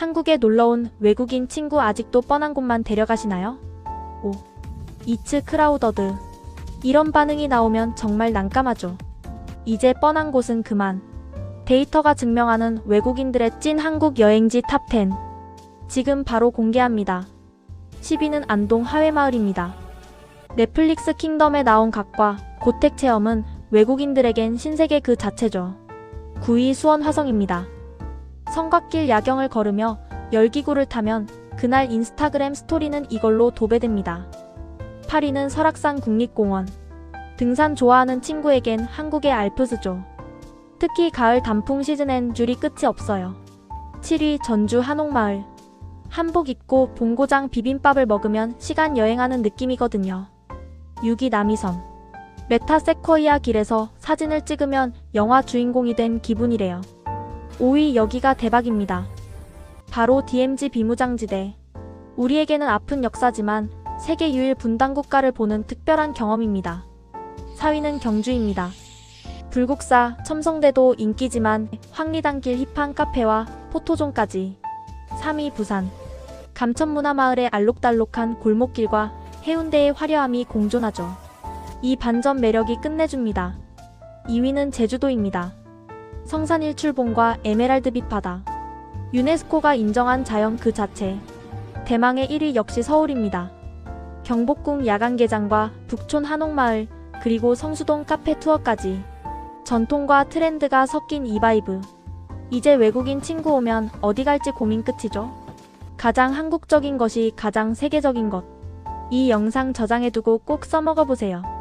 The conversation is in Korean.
한국에 놀러온 외국인 친구 아직도 뻔한 곳만 데려가시나요? 오. 이츠 크라우더드. 이런 반응이 나오면 정말 난감하죠. 이제 뻔한 곳은 그만. 데이터가 증명하는 외국인들의 찐 한국 여행지 탑10. 지금 바로 공개합니다. 10위는 안동 하회마을입니다. 넷플릭스 킹덤에 나온 각과 고택 체험은 외국인들에겐 신세계 그 자체죠. 9위 수원 화성입니다. 성곽길 야경을 걸으며 열기구를 타면 그날 인스타그램 스토리는 이걸로 도배됩니다. 8위는 설악산 국립공원. 등산 좋아하는 친구에겐 한국의 알프스죠. 특히 가을 단풍 시즌엔 줄이 끝이 없어요. 7위 전주 한옥마을. 한복 입고 본고장 비빔밥을 먹으면 시간 여행하는 느낌이거든요. 6위 남이섬. 메타세코이아 길에서 사진을 찍으면 영화 주인공이 된 기분이래요. 5위 여기가 대박입니다. 바로 DMZ 비무장지대. 우리에게는 아픈 역사지만 세계 유일 분단 국가를 보는 특별한 경험입니다. 4위는 경주입니다. 불국사, 첨성대도 인기지만 황리단길 힙한 카페와 포토존까지. 3위 부산. 감천문화마을의 알록달록한 골목길과 해운대의 화려함이 공존하죠. 이 반전 매력이 끝내줍니다. 2위는 제주도입니다. 성산일출봉과 에메랄드빛 바다. 유네스코가 인정한 자연 그 자체. 대망의 1위 역시 서울입니다. 경복궁 야간개장과 북촌 한옥마을, 그리고 성수동 카페 투어까지. 전통과 트렌드가 섞인 이 바이브. 이제 외국인 친구 오면 어디 갈지 고민 끝이죠? 가장 한국적인 것이 가장 세계적인 것. 이 영상 저장해두고 꼭 써먹어보세요.